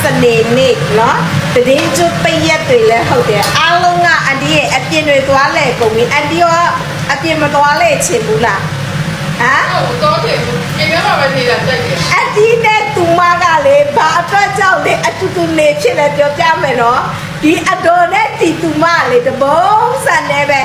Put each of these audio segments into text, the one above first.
စနေနေ့နော်တရင်ကျွတ်ပရက်တွေလည်းဟုတ်တယ်အားလုံးကအန်တီရဲ့အပြင်တွေသွားလဲကုန်ပြီအန်တီရောအပြင်မသွားလဲချင်ဘူးလားဟမ်ဟုတ်တော့တယ်ပြင်ရမှာပဲနေတာတက်တယ်အန်တီနဲ့သူမကလေဘာအတွက်ကြောင့်လဲအတူတူနေဖြစ်လဲပြောပြမယ်နော်ဒီအတော်နဲ့ဒီသူမလေတဘုံစံနေပဲ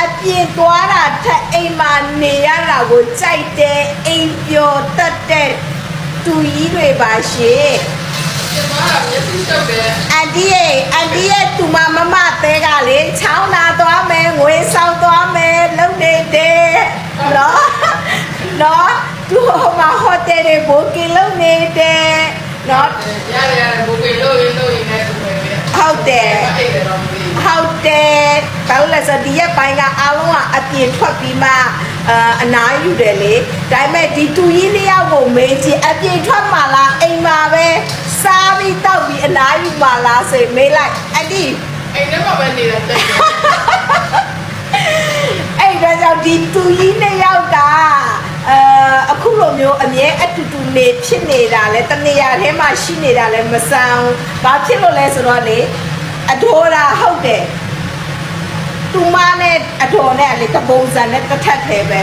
အပြင်သွားတာထက်အိမ်မှာနေရတာကိုကြိုက်တယ်အိမ်ပျော်တတ်တဲ့တူကြီးတွေပါရှင် အန်ဒီရဲ့အန်ဒီရဲ့သူမမမသေးကလေချောင်းလာသွားမယ်ငွေဆောင်သွားမယ်လုံနေတယ်နော်နော်သူဟိုမှာဟိုတယ်တွေဘိုကင်လုံနေတယ်နော်ရတယ်ရတယ်ဘုကေလို့ရလို့ရနေတယ်ပဲဟုတ်တယ်အဲ့ဒါတော့မသိဟုတ်တယ်ဘာလို့လဲဆိုတော့ဒီရက်ပိုင်းကအားလုံးကအပြင်ထွက်ပြီးမှအာအနားယူတယ်လေဒါပေမဲ့ဒီတူကြီးနှစ်ယောက်ကိုမေးကြည့်အပြင်ထွက်မှလားအိမ်မှာပဲ စားပြီးတောက်ပြီးအနားယူမှလားဆိုရင်မေးလိုက်အဒီအိမ်ထဲမှာပဲနေတာကြိုက်တယ်အဲ့ဒါကြောင့်ဒီတူကြီးနှစ်ယောက်ကအဲအခုလိုမျိုးအမြဲအတူတူနေဖြစ်နေတာလဲတနေရာထဲမှာရှိနေတာလဲမဆန်းဘာဖြစ်လို့လဲဆိုတော့လေအဒိုးတာဟုတ်တယ်သူမနဲ့အတော်နဲ့လေတပုံစံနဲ့တစ်ထက်သေးပဲ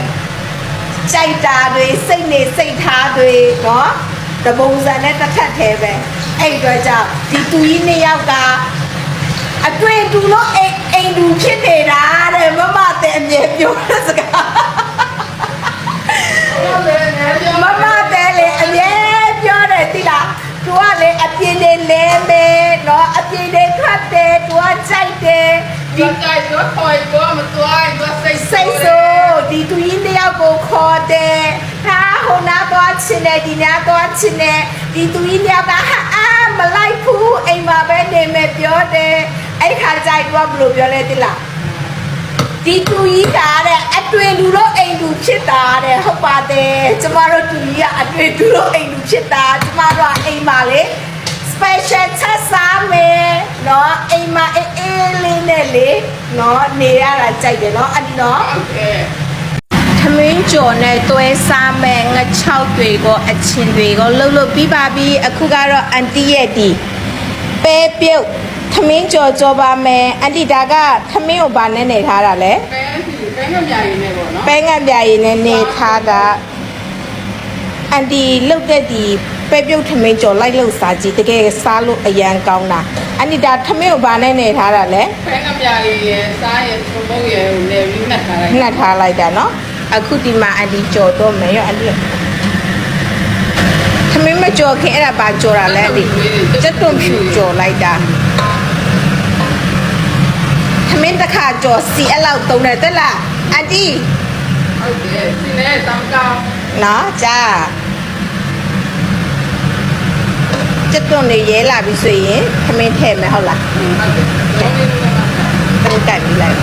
ကြိုက်တာတွေစိတ်နေစိတ်ထားတွေနော် တပုံစံနဲ့တစ်ထက်သေးပဲအဲ့အတော့ကြောင့်ဒီတူကြီးနှစ်ယောက်ကအတွေ့အတူလို့အိမ်အိမ်တူဖြစ်နေတာတဲ့မမတဲ့အမြဲပြောတဲ့စကားဟုတ်တယ်ငါကြောမမတဲ့လေအမြဲပြောတယ်တိလားသူကလေအပြင်းနေလဲမယ်နော်အပြင်းနေထွက်တယ်သူကကြိုက်တယ်ဒီကြိုက် င်တယ်ဒီများသွားချင်တယ်ဒီသူကြီးများကဟာအာမလိုက်ဘူးအိမ်မှာပဲနေမယ်ပြောတယ်အဲ့ခါကြိုက်တော့ဘယ်လိုပြောလဲတိလားဒီသူကြီးကတဲ့အတွေ့လူတို့အိမ်သူဖြစ်တာတဲ့ဟုတ်ပါတယ်ကျမတို့သူကြီးကအတွေ့လူတို့အိမ်သူဖြစ်တာကျမတို့ကအိမ်မှာလေ special ချက်စားမယ်နော်အိမ်မှာအေးအေးလေးနဲ့လေနော်နေရတာကြိုက်တယ်နော်အဲ့နော် မင်းကြော်နဲ့တွဲစားမယ်ငချောက်တွေကိုအချင်းတွေကိုလှုပ်လှုပ်ပြီးပါပြီအခုကတော့အန်တီရဲ့ဒီပဲပြုတ်ထမင်းကြော်ကြော်ပါမယ်အန်တီဒါကထမင်းကိုဗာနဲ့နေထားတာလဲပဲပဲငါမြာရင်းနေပေါ့နော်ပဲငတ်ပြာရည်နဲ့နေထားတာအန်တီလုတ်တဲ့ဒီပဲပြုတ်ထမင်းကြော်လိုက်လို့စားကြည့်တကယ်စားလို့အရန်ကောင်းတာအန်တီဒါထမင်းကိုဗာနဲ့နေထားတာလဲပဲငါမြာရင်းရဲ့စားရဲ့ပုံပုံရဲ့နေပြီးမှတ်ထားလိုက်နှက်ထားလိုက်တာနော် အခုဒီမှာအန်တီကြော်တော့မယ်ရောအန်တီထမင်းမကြော်ခင်အဲ့ဒါပါကြော်တာလဲအန်တီစက်တွန့်ဖြူကြော်လိုက်တာထမင်းတစ်ခါကြော်စီအဲ့လောက်သုံးတယ်တက်လားအန်တီဟုတ်တယ်ဒီနေ့တမ်းကောင်းနော်ကြာစက်တွန့်နေရဲလာပြီဆိုရင်ထမင်းထည့်မယ်ဟုတ်လားဟုတ်တယ်လုံး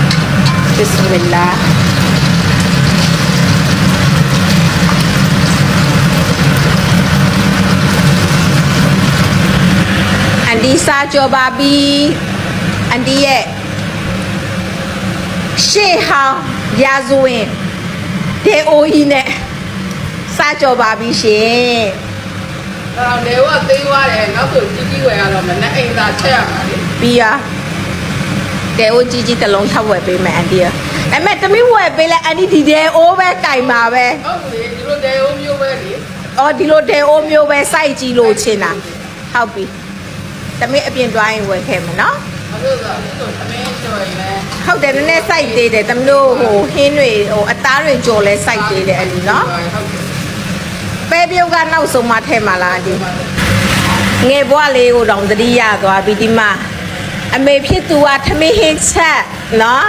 န်ဒီစားကြောပါပြီအန်ဒီရဲ့ရှေ့ဟောင်းရာဇဝင်ဒေအိုကြီးနဲ့စားကြောပါပြီရှင်အော်လေဝသိသွားတယ်နောက်ဆိုကြီးကြီးဝယ်ရတော့မနဲ့အိမ်သာချက်ရမှာလေပြီးရတဲအိုကြီးကြီးတလုံးထပ်ဝယ်ပေးမယ်အန်ဒီရအမေတမီးဝယ်ပေးလဲအန်ဒီဒီတဲအိုးပဲကင်ပါပဲဟုတ်လေဒီလိုတဲအိုးမျိုးပဲလေအော်ဒီလိုတဲအိုးမျိုးပဲစိုက်ကြီးလို့ချင်တာဟုတ်ပြီ တမီးအပြင်သွားရင်ဝယ်ခဲ့မယ်နော်ဟုတ်ကဲ့ဆိုသမင်းကျော်ရင်လည်းဟုတ်တယ်နည်းနည်းစိုက်သေးတယ်တမီးတို့ဟိုဟင်းတွေဟိုအသားတွေကြော်လဲစိုက်သေးတယ်အလီနော်ဟုတ်ကဲ့ပဲပြုတ်ကနောက်ဆုံးမှထဲမှာလားအလီငယ်ဘွားလေးကိုတောင်သတိရသွားပြီဒီမှာအမေဖြစ်သူကထမင်းဟင်းချက်နော်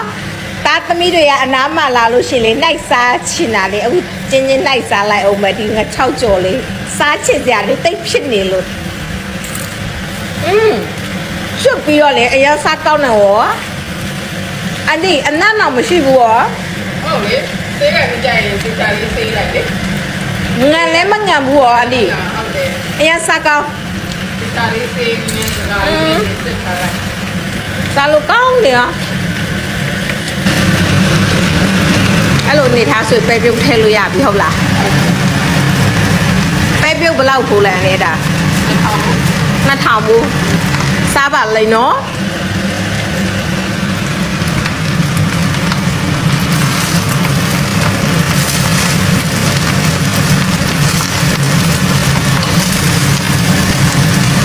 တာသမီးတွေကအနားမှာလာလို့ရှိရင်လေနှိုက်စားချင်တာလေအခုချင်းချင်းနှိုက်စားလိုက်အောင်မယ်ဒီငါ6ကြော်လေးစားချင်ကြလေတိတ်ဖြစ်နေလို့ อืมရှုပ်ပြီးတော့လေအရင်စားကောင်းတယ်ဟောအန်ဒီအနတ်တော့မရှိဘူးဟောဟုတ်လေသေးကကြရင်ဒီတာလေးသေးလိုက်လေငန်လည်းမငန်ဘူးဟောအန်ဒီဟုတ်တယ်အရင်စားကောင်းဒီတာလေးသေးနေတယ်ဒါလေးစစ်ထားလိုက်စားလို့ကောင်းတယ်ဟောအဲ့လိုနေထားဆိုပဲပြုတ်ထည့်လို့ရပြီဟုတ်လားပဲပြုတ်ဘယ်လောက်ဖိုးလဲလဲဒါ ဟနှစ်ထောင်ဘူးစားပါလိမ့်နော်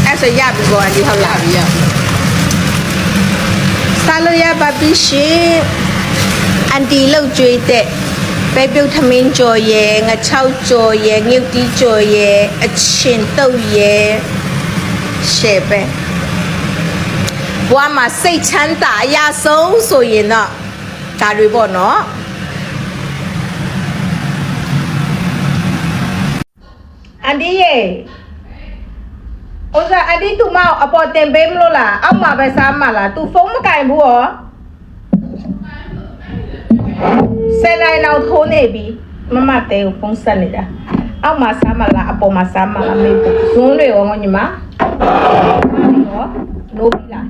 အဲ့ဆိုရပြီပေါ့အဒီဟုတ်လားရပြီရပြီစားလို့ရပါပြီရှင်အန်တီလောက်ကျွေးတဲ့ပဲပြုတ်ထမင်းကြော်ရဲ့ငါချောက်ကြော်ရဲ့ငှုတ်တီးကြော်ရဲ့အချင်းတုပ်ရဲ့ ရှေ့ပဲဘွားမှာစိတ်ချမ်းသာအရာဆုံးဆိုရင်တော့ဒါတွေပေါ့နော်အန်တီရဲ့ဥစားအန်တီတူမောက်အပေါ်တင်ပေးမလို့လားအောက်မှာပဲစားမှာလား तू ဖုန်းမကင်ဘူးရောဆယ်နိုင်တော့ထိုးနေပြီမမတဲကိုဖုန်းဆက်နေတာအောက်မှာစားမှာလားအပေါ်မှာစားမှာလားမေးဘူးဇွန်းတွေရောငညီမ ရောနိုးပြီလား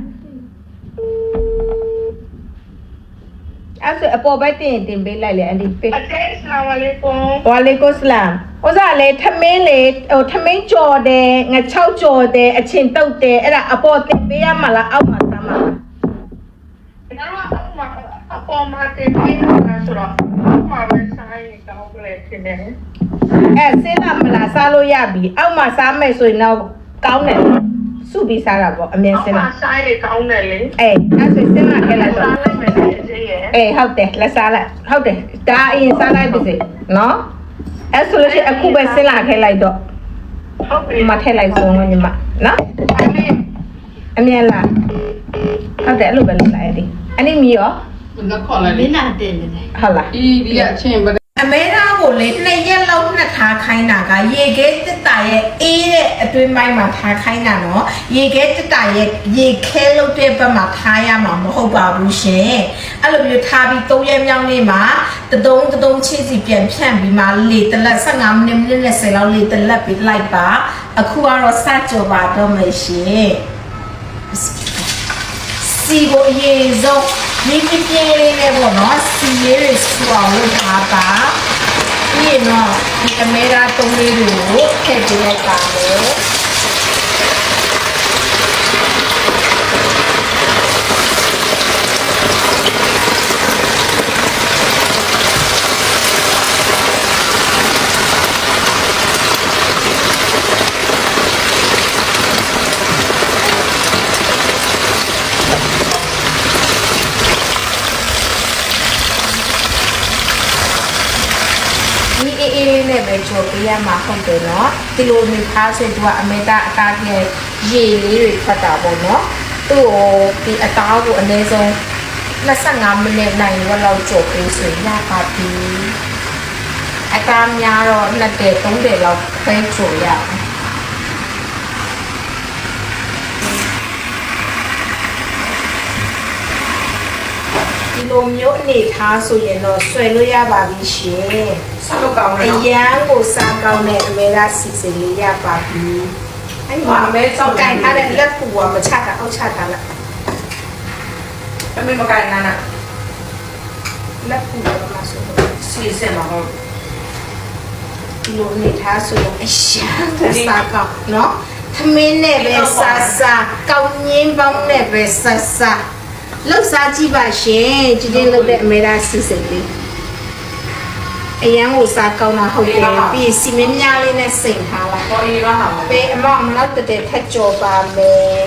အဲ့ဆိုအပေါ်ပဲတင်ရင်တင်ပေးလိုက်လေအန်တီပေး Assalamualaikum. ဝါလေကုစလမ်ဥစားလေထမင်းလေဟိုထမင်းကြော်တယ်ငါ၆ကြော်တယ်အချင်းတုတ်တယ်အဲ့ဒါအပေါ်တင်ပေးရမှာလားအောက်မှာစားမှာလား Kenapa aku mak apa mati ni nak surah? Aku mak bersai kau boleh sini. အဲ့စင်းလာမလားစားလို့ရပြီအောက်မှာစားမယ်ဆိုရင်တော့ ကောင်းတယ်စုပြီးစားတာပေါ့အမြင်စ Aku င်းလာ mak sai kau ni le. အေးအဲ့ဆိုစင်းလာခဲ့လိုက်တော့ Salah mana je ya. အေးဟုတ်တယ်လက်စားလိုက်ဟုတ်တယ်ဒါအရင်စားလိုက်ပါစေနော်အဲ့ဆိုလို့ရှိရင်အခုပဲစင်းလာခဲ့လိုက်တော့ Okey. မထည့်လိုက်စုံလို့ညီမနော် Amin. အမြင်လားဟုတ်တယ်အဲ့လိုပဲလုပ်လိုက်ဒီအဲ့ဒီမီရောငါခေါ်လိုက်လေဟုတ်လားဒီဒီအချင်းပဲအမေရာကိုလေနှစ်ရက်လောက်နှစ် ထားခိုင်းတာကရေခဲတက်တာရဲ့အေးတဲ့အတွင်းပိုင်းမှာထားခိုင်းတာနော်ရေခဲတက်တာရဲ့ရေခဲလို့တဲ့ဘက်မှာထားရမှာမဟုတ်ပါဘူးရှင်အဲ့လိုမျိုးထားပြီး၃ရက်မြောက်နေ့မှာတတုံးတတုံးချစ်စီပြန်ဖြန့်ပြီးမှလေတလက်15မိနစ်မိနစ်20လောက်လေတလက်ပြီးလိုက်ပါအခုကတော့စကြောပါတော့မယ်ရှင်စီကိုအရင်ဆုံးဒီပြပြင်းလေးနဲ့ပေါ့နော်စီလေးတွေစူအောင်လုပ်ထားပါ ပြီးရင်တော့ဒီအမေရာတုံးလေးတွေကိုထည့်ပေးလိုက်ပါမယ်ဒီအေးအေးလေးနဲ့ပဲကြော်ပေး ရမှာဟုတ်တယ်နော်ဒီလိုမျိုးထားဆိုသူကအမေတာအကားကြီးရေလေးတွေဖတ်တာပေါ့နော်သူ့ကိုဒီအသားကိုအနည်းဆုံး25မိနစ်နိုင်ဝက်လောက်ကြော်ပေးဆိုရင်ရပါပြီအကားများတော့2တဲ့3တဲ့လောက်ခွဲကြော်ရအောင် ဒီလိုမျိုးအနေထားဆိုရင်တော့ဆွဲလို့ရပါပြီရှင်ဆက်လို့ကောင်း။တယ်အနော်ရန်ကိုစားကောင်းတဲ့အမေရာစီစဉ်လေးရပါပြီ။အဲ့မှာအမေစောက်ကန်ထားတဲ့လက်ပူကမချတာအောက်ချတာလားအမေမကိုင်နာနာ။လက်ပူကမဆိုတော့စီစင်မှာဟုတ် ဒီလိုအနေထားဆိုရင်အရန်ကိုစားကောင်းနော်။သမင်းနဲ့ပဲစားစားကောင်းငင်းပေါင်းနဲ့ပဲစားစား လောက်စားကြည့်ပါရှင်။ကြည့်ချင်းလုပ်တဲ့အမေရာစီစဉ်လေးအရန်ကိုစားကောင်းတာဟုတ်တယ်ပြီးရင်စီမင်းများလေးနဲ့စိန်ထားလိုက်ပေါ်ရီပါဟာပေးအမအမလောက်တတဲ့ထက်ကြော်ပါမယ်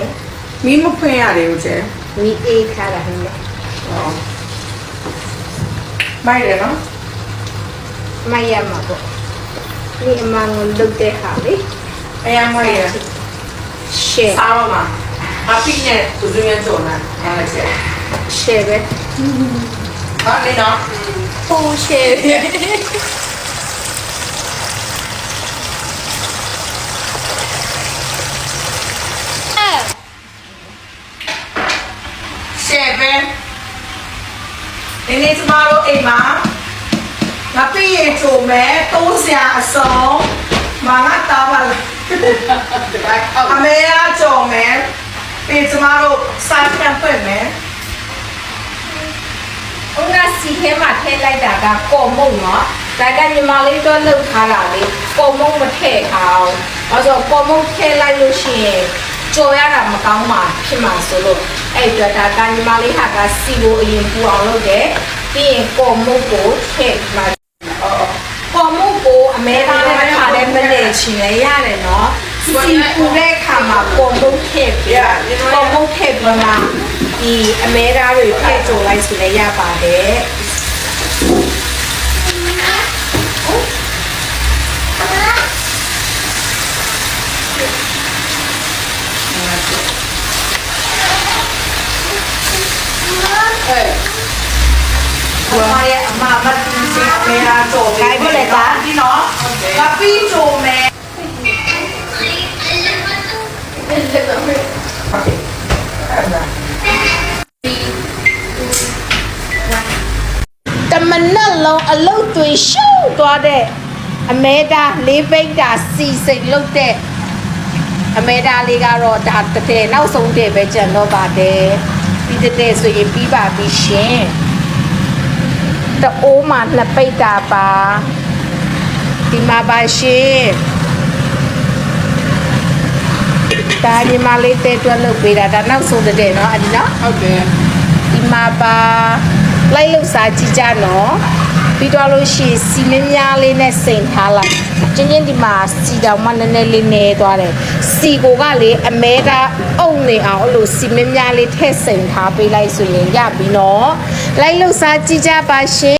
မီးမဖွင့်ရတယ်ဦးကျဲမိအေးထားတာဟိုလေမိုက်တယ်နော်မရမှာပေါ့မိအမငုလုတ်တဲ့ဟာလေအရင်မိုက်ရရှယ်စားတော့မှာ အပိနဲ့သူသူရဲ့ကြော်နာအားလိုက်ကျဲရှယ်ပဲဟာလေနော်ဟိုရှယ်ပဲရှယ်ပဲဒီနေ့ကျမတို့အိမ်မှာငါပြည့်ရကြုံမဲ့တိုးစရာအစုံမငါတာပါလေအမေရကြုံမဲ့ ပြီးကျမတို့စားပြန်ဖွင့်မယ်ဦးကစီထဲမှာထည့်လိုက်တာကကော်မုံနော်ဒါကညီမလေးတော့လှုပ်ထားတာလေကော်မုံမထည့်ထားအောင်အဲဆိုကော်မုံထည့်လိုက်လို့ရှိရင်ကြော်ရတာမကောင်းမှဖြစ်မှာဆိုလို့အဲ့အတွက်ဒါကညီမလေးဟာကစီကိုအရင်ပူအောင်လုပ်တယ်ပြီးရင်ကော်မုတ်ကိုထည့်မှာကော်မုတ်ကိုအမဲသားနဲ့ခါတဲ့မနဲ့ချင်လဲရတယ်နော် စီပူတဲ့ခါမှာကော်မုတ်ထည့်ပြီးကော်မုတ်ထည့်ပြီးမှဒီအမဲသားတွေထည့်ကြုံလိုက်ဆိုလည်းရပါတယ်အမရဲ့အမမတူစင်မေရာကြိုဒီနော်ကပီကြိုမဲ တမနက်လုံးအလုတ်တွေရှုံးသွားတဲ့အမဲသားလေးပိတ်တာစီစိတ်လုတ်တဲ့အမဲသားလေးကတော့ဒါတတဲ့နောက်ဆုံးတဲ့ပဲကြံတော့ပါတယ်ပြီးတဲ့တဲ့ဆိုရင်ပြီးပါပြီရှင်တအိုးမှာနှစ်ပိတ်တာပါဒီမှာပါရှင် ဒါညီမလေးတဲ့အတွက်လုပ်ပေးတာဒါနောက်ဆုံးတဲ့နော်အဒီနော်ဟုတ်တယ်ဒီမှာပါလိုက်လို့စားကြည့်ကြနော်ပြီးတော့လို့ရှိရင်စီမင်းများလေးနဲ့စိန်ထားလိုက်ကျင်းချင်းဒီမှာစီတောင်မှနည်းနည်းလေးနဲသွားတယ်စီကိုကလေအမဲတာအုံနေအောင်အဲ့လိုစီမင်းများလေးထည့်စိန်ထားပေးလိုက်ဆိုရင်ရပြီနော်လိုက်လို့စားကြည့်ကြပါရှင်